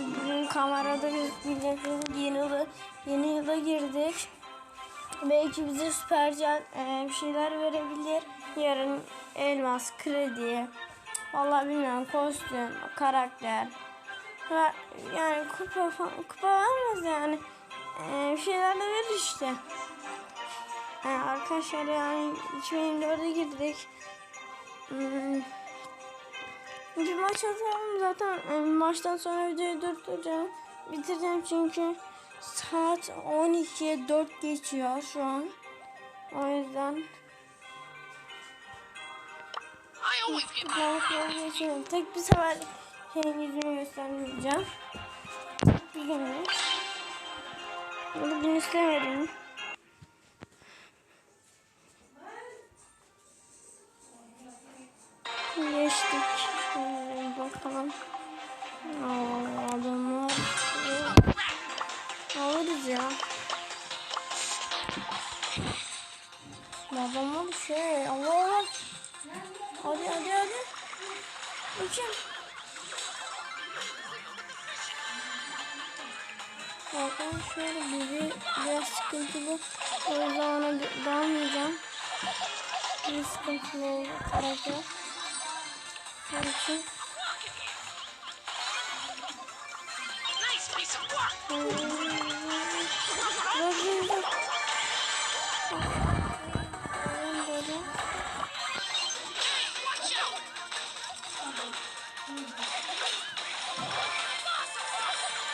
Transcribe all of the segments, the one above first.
Bugün kamerada gözükmeyeceksiniz. Yeni yıla, yeni yıla girdik. Belki bize süpercel e, bir şeyler verebilir. Yarın elmas, kredi, vallahi bilmiyorum kostüm, karakter. Ve yani kupa kupa vermez yani. E, bir şeyler de verir işte. E, arkadaşlar yani 2024'e girdik. Hmm. Bir maç atalım zaten e, maçtan sonra videoyu durduracağım. Bitireceğim çünkü saat 12'ye 4 geçiyor şu an. O yüzden Balıkları geçiyorum. Tek bir sefer şeyin yüzünü göstermeyeceğim. Bir günlük. Bugün istemedim. Geçtik. Şöyle bakalım. Aa, adamlar. Alırız ya. Adamlar şey. Allah Allah. Hadi hadi hadi. Bakayım. Bakın şöyle bizi biraz sıkıntılı. O yüzden ona dalmayacağım. Bir sıkıntılı oldu out.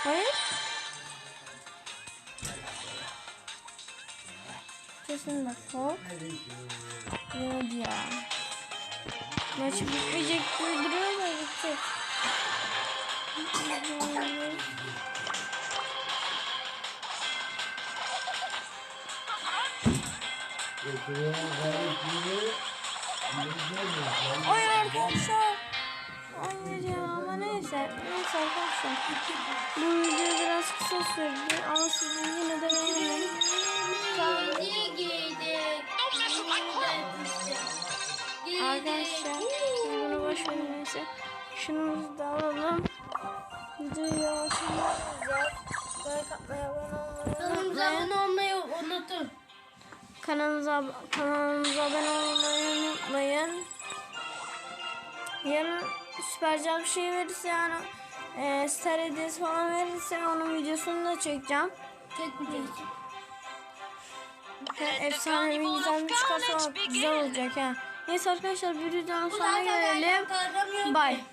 Hayır. Kesin bak. Yok ya. Maçı bitmeyecek gibi duruyor da bitecek. Ay arkadaşlar. Hayır ya ama neyse. Neyse arkadaşlar. Bu video biraz kısa sürdü ama sizin yine de beğenin. Arkadaşlar siz bunu boş verin neyse. Şunumuzu da alalım. Videoyu yavaşlayacağız. Like atmayı, abone olmayı unutun. Kanalımıza, kanalımıza abone olmayı unutmayın. Yarın süpercal bir şey verirse yani e, star hediyesi falan verirse onun videosunu da çekeceğim. Çekmeyeceğiz. Ha, efsane bir güzel bir çıkarsa güzel olacak ha. Neyse arkadaşlar bir videonun sonuna gelelim. Bye.